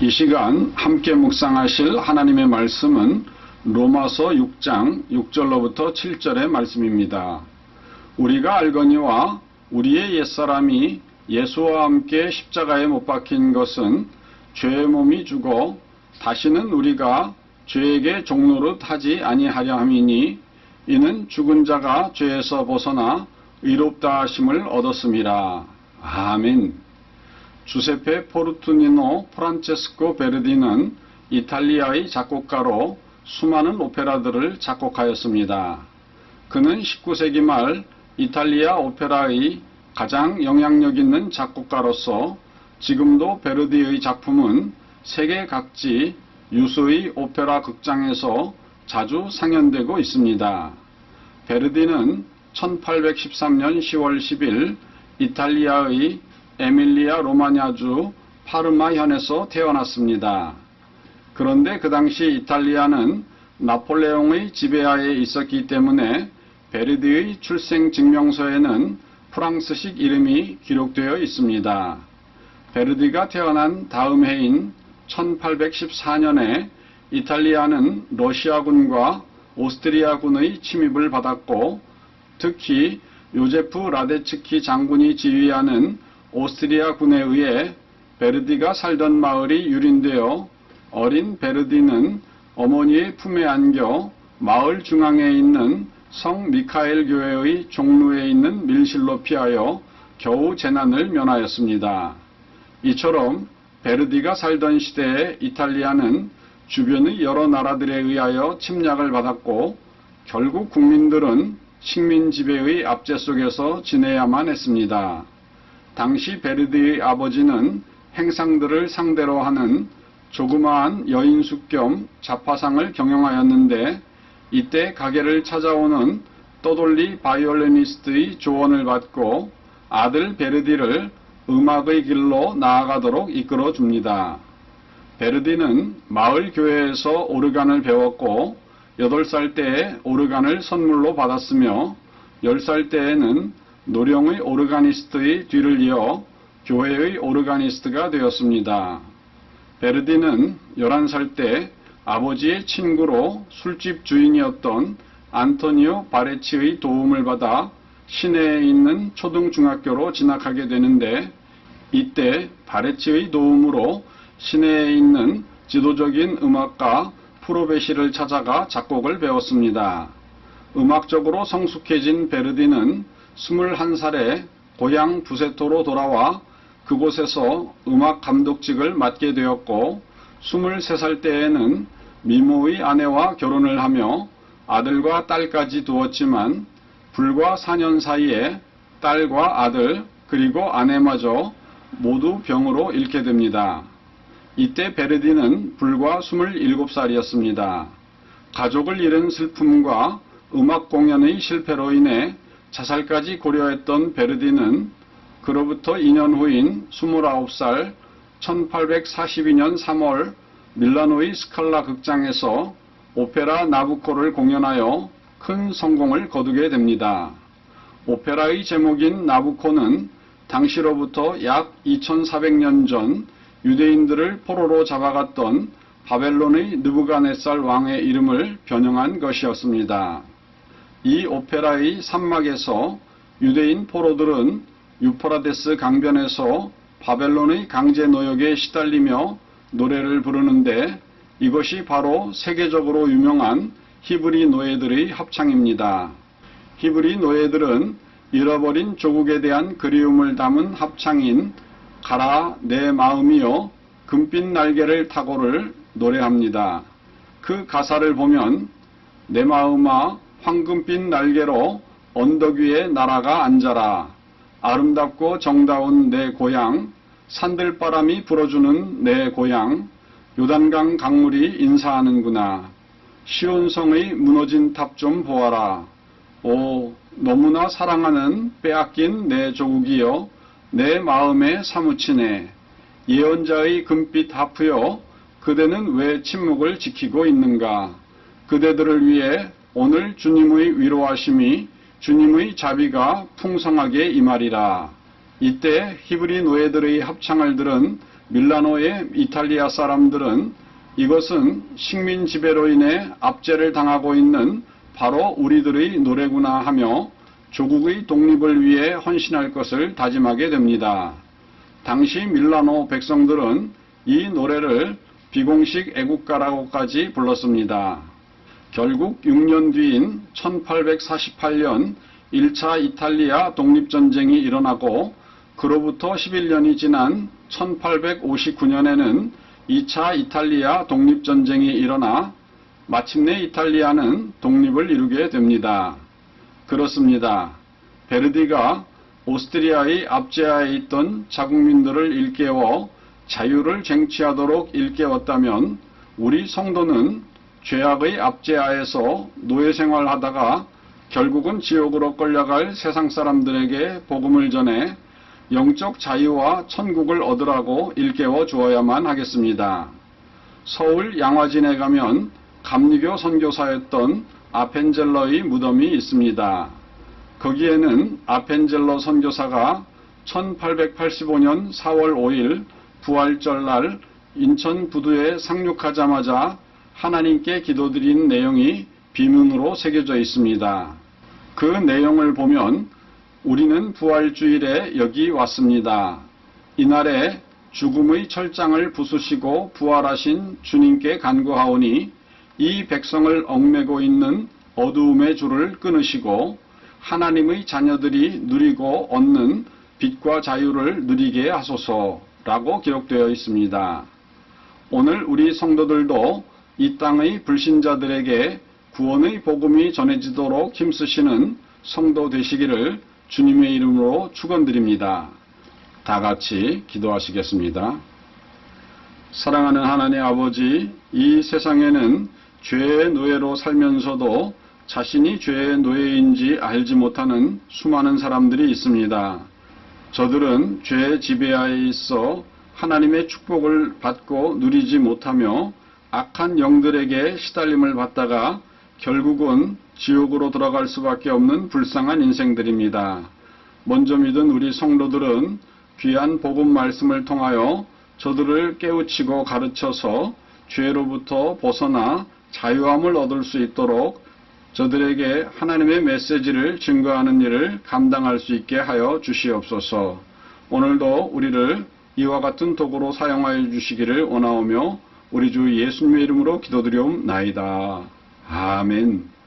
이 시간 함께 묵상하실 하나님의 말씀은 로마서 6장 6절로부터 7절의 말씀입니다. 우리가 알거니와 우리의 옛사람이 예수와 함께 십자가에 못 박힌 것은 죄의 몸이 죽어 다시는 우리가 죄에게 종노릇 하지 아니하려 함이니 이는 죽은 자가 죄에서 벗어나 의롭다 하심을 얻었음이라. 아멘. 주세페 포르투니노 프란체스코 베르디는 이탈리아의 작곡가로 수많은 오페라들을 작곡하였습니다. 그는 19세기 말 이탈리아 오페라의 가장 영향력 있는 작곡가로서 지금도 베르디의 작품은 세계 각지 유수의 오페라 극장에서 자주 상연되고 있습니다. 베르디는 1813년 10월 10일 이탈리아의 에밀리아 로마냐주 파르마 현에서 태어났습니다. 그런데 그 당시 이탈리아는 나폴레옹의 지배하에 있었기 때문에 베르디의 출생 증명서에는 프랑스식 이름이 기록되어 있습니다. 베르디가 태어난 다음 해인 1814년에 이탈리아는 러시아군과 오스트리아군의 침입을 받았고 특히 요제프 라데츠키 장군이 지휘하는 오스트리아 군에 의해 베르디가 살던 마을이 유린되어 어린 베르디는 어머니의 품에 안겨 마을 중앙에 있는 성 미카엘 교회의 종루에 있는 밀실로 피하여 겨우 재난을 면하였습니다. 이처럼 베르디가 살던 시대에 이탈리아는 주변의 여러 나라들에 의하여 침략을 받았고 결국 국민들은 식민 지배의 압제 속에서 지내야만 했습니다. 당시 베르디의 아버지는 행상들을 상대로 하는 조그마한 여인숙 겸 자파상을 경영하였는데 이때 가게를 찾아오는 떠돌리 바이올리니스트의 조언을 받고 아들 베르디를 음악의 길로 나아가도록 이끌어 줍니다. 베르디는 마을 교회에서 오르간을 배웠고 8살 때에 오르간을 선물로 받았으며 10살 때에는 노령의 오르가니스트의 뒤를 이어 교회의 오르가니스트가 되었습니다. 베르디는 11살 때 아버지의 친구로 술집 주인이었던 안토니오 바레치의 도움을 받아 시내에 있는 초등중학교로 진학하게 되는데 이때 바레치의 도움으로 시내에 있는 지도적인 음악가 프로베시를 찾아가 작곡을 배웠습니다. 음악적으로 성숙해진 베르디는 21살에 고향 부세토로 돌아와 그곳에서 음악 감독직을 맡게 되었고 23살 때에는 미모의 아내와 결혼을 하며 아들과 딸까지 두었지만 불과 4년 사이에 딸과 아들 그리고 아내마저 모두 병으로 잃게 됩니다. 이때 베르디는 불과 27살이었습니다. 가족을 잃은 슬픔과 음악 공연의 실패로 인해 자살까지 고려했던 베르디는 그로부터 2년 후인 29살 1842년 3월 밀라노의 스칼라 극장에서 오페라 나부코를 공연하여 큰 성공을 거두게 됩니다. 오페라의 제목인 나부코는 당시로부터 약 2400년 전 유대인들을 포로로 잡아갔던 바벨론의 느부갓네살 왕의 이름을 변형한 것이었습니다. 이 오페라의 산막에서 유대인 포로들은 유프라데스 강변에서 바벨론의 강제 노역에 시달리며 노래를 부르는데 이것이 바로 세계적으로 유명한 히브리 노예들의 합창입니다. 히브리 노예들은 잃어버린 조국에 대한 그리움을 담은 합창인 가라 내 마음이여 금빛 날개를 타고를 노래합니다. 그 가사를 보면 내 마음아 황금빛 날개로 언덕 위에 날아가 앉아라. 아름답고 정다운 내 고향, 산들바람이 불어주는 내 고향, 요단강 강물이 인사하는구나. 시온성의 무너진 탑 좀 보아라. 오, 너무나 사랑하는 빼앗긴 내 조국이여, 내 마음에 사무치네. 예언자의 금빛 하프여, 그대는 왜 침묵을 지키고 있는가? 그대들을 위해 오늘 주님의 위로하심이 주님의 자비가 풍성하게 임하리라. 이때 히브리 노예들의 합창을 들은 밀라노의 이탈리아 사람들은 이것은 식민 지배로 인해 압제를 당하고 있는 바로 우리들의 노래구나 하며 조국의 독립을 위해 헌신할 것을 다짐하게 됩니다. 당시 밀라노 백성들은 이 노래를 비공식 애국가라고까지 불렀습니다. 결국 6년 뒤인 1848년 1차 이탈리아 독립전쟁이 일어나고 그로부터 11년이 지난 1859년에는 2차 이탈리아 독립전쟁이 일어나 마침내 이탈리아는 독립을 이루게 됩니다. 그렇습니다. 베르디가 오스트리아의 압제하에 있던 자국민들을 일깨워 자유를 쟁취하도록 일깨웠다면 우리 성도는 죄악의 압제하에서 노예 생활하다가 결국은 지옥으로 끌려갈 세상 사람들에게 복음을 전해 영적 자유와 천국을 얻으라고 일깨워 주어야만 하겠습니다. 서울 양화진에 가면 감리교 선교사였던 아펜젤러의 무덤이 있습니다. 거기에는 아펜젤러 선교사가 1885년 4월 5일 부활절 날 인천 부두에 상륙하자마자 하나님께 기도드린 내용이 비문으로 새겨져 있습니다. 그 내용을 보면 우리는 부활주일에 여기 왔습니다. 이날에 죽음의 철장을 부수시고 부활하신 주님께 간구하오니 이 백성을 얽매고 있는 어두움의 줄을 끊으시고 하나님의 자녀들이 누리고 얻는 빛과 자유를 누리게 하소서라고 기록되어 있습니다. 오늘 우리 성도들도 이 땅의 불신자들에게 구원의 복음이 전해지도록 힘쓰시는 성도 되시기를 주님의 이름으로 축원드립니다. 다 같이 기도하시겠습니다. 사랑하는 하나님 아버지, 이 세상에는 죄의 노예로 살면서도 자신이 죄의 노예인지 알지 못하는 수많은 사람들이 있습니다. 저들은 죄의 지배하에 있어 하나님의 축복을 받고 누리지 못하며 악한 영들에게 시달림을 받다가 결국은 지옥으로 들어갈 수밖에 없는 불쌍한 인생들입니다. 먼저 믿은 우리 성도들은 귀한 복음 말씀을 통하여 저들을 깨우치고 가르쳐서 죄로부터 벗어나 자유함을 얻을 수 있도록 저들에게 하나님의 메시지를 증거하는 일을 감당할 수 있게 하여 주시옵소서. 오늘도 우리를 이와 같은 도구로 사용하여 주시기를 원하오며 우리 주 예수님의 이름으로 기도드리옵나이다. 아멘.